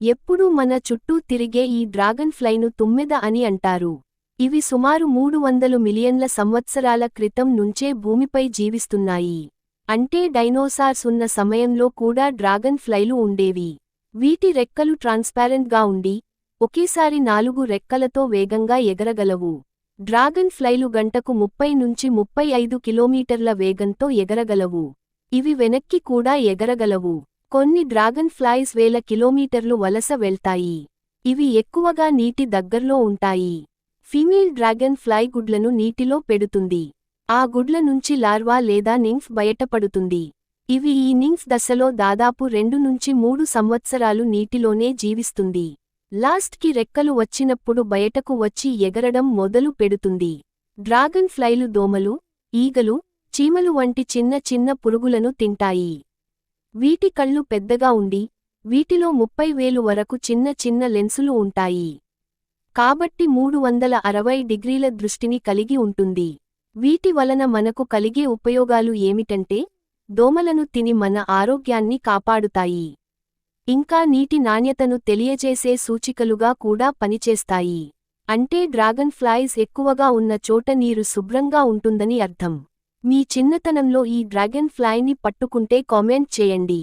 ఎప్పుడూ మన చుట్టూ తిరిగే ఈ డ్రాగన్ ఫ్లైను తుమ్మెద అని అంటారు. ఇవి సుమారు మూడు వందలు మిలియన్ల సంవత్సరాల క్రితం నుంచే భూమిపై జీవిస్తున్నాయి. అంటే డైనోసార్స్ ఉన్న సమయంలో కూడా డ్రాగన్ ఫ్లైలు ఉండేవి. వీటి రెక్కలు ట్రాన్స్పారెంట్గా ఉండి ఒకేసారి నాలుగు రెక్కలతో వేగంగా ఎగరగలవు. డ్రాగన్ ఫ్లైలు గంటకు ముప్పై నుంచి ముప్పై ఐదు కిలోమీటర్ల వేగంతో ఎగరగలవు. ఇవి వెనక్కి కూడా ఎగరగలవు. కొన్ని డ్రాగన్ ఫ్లైస్ వేల కిలోమీటర్లు వలస వెళ్తాయి. ఇవి ఎక్కువగా నీటి దగ్గర్లో ఉంటాయి. ఫీమేల్ డ్రాగన్ ఫ్లై గుడ్లను నీటిలో పెడుతుంది. ఆ గుడ్ల నుంచి లార్వా లేదా నింఫ్ బయటపడుతుంది. ఇవి ఈ నింఫ్ దశలో దాదాపు రెండు నుంచి మూడు సంవత్సరాలు నీటిలోనే జీవిస్తుంది. లాస్ట్కి రెక్కలు వచ్చినప్పుడు బయటకు వచ్చి ఎగరడం మొదలు పెడుతుంది. డ్రాగన్ ఫ్లైలు దోమలు ఈగలు చీమలు వంటి చిన్న చిన్న పురుగులను తింటాయి. వీటి కళ్ళు పెద్దగా ఉండి వీటిలో ముప్పై వేలు వరకు చిన్న చిన్న లెన్సులు ఉంటాయి. కాబట్టి మూడు వందల అరవై డిగ్రీల దృష్టిని కలిగి ఉంటుంది. వీటి వలన మనకు కలిగే ఉపయోగాలు ఏమిటంటే దోమలను తిని మన ఆరోగ్యాన్ని కాపాడుతాయి. ఇంకా నీటి నాణ్యతను తెలియజేసే సూచికలుగా కూడా పనిచేస్తాయి. అంటే డ్రాగన్ ఫ్లైస్ ఎక్కువగా ఉన్న చోట నీరు శుభ్రంగా ఉంటుందని అర్థం. మీ చిన్నతనంలో ఈ డ్రాగన్ ఫ్లైని పట్టుకుంటే కామెంట్ చేయండి.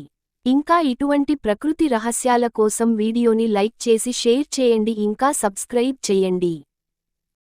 ఇంకా ఇటువంటి ప్రకృతి రహస్యాల కోసం వీడియోని లైక్ చేసి షేర్ చేయండి. ఇంకా సబ్స్క్రైబ్ చేయండి.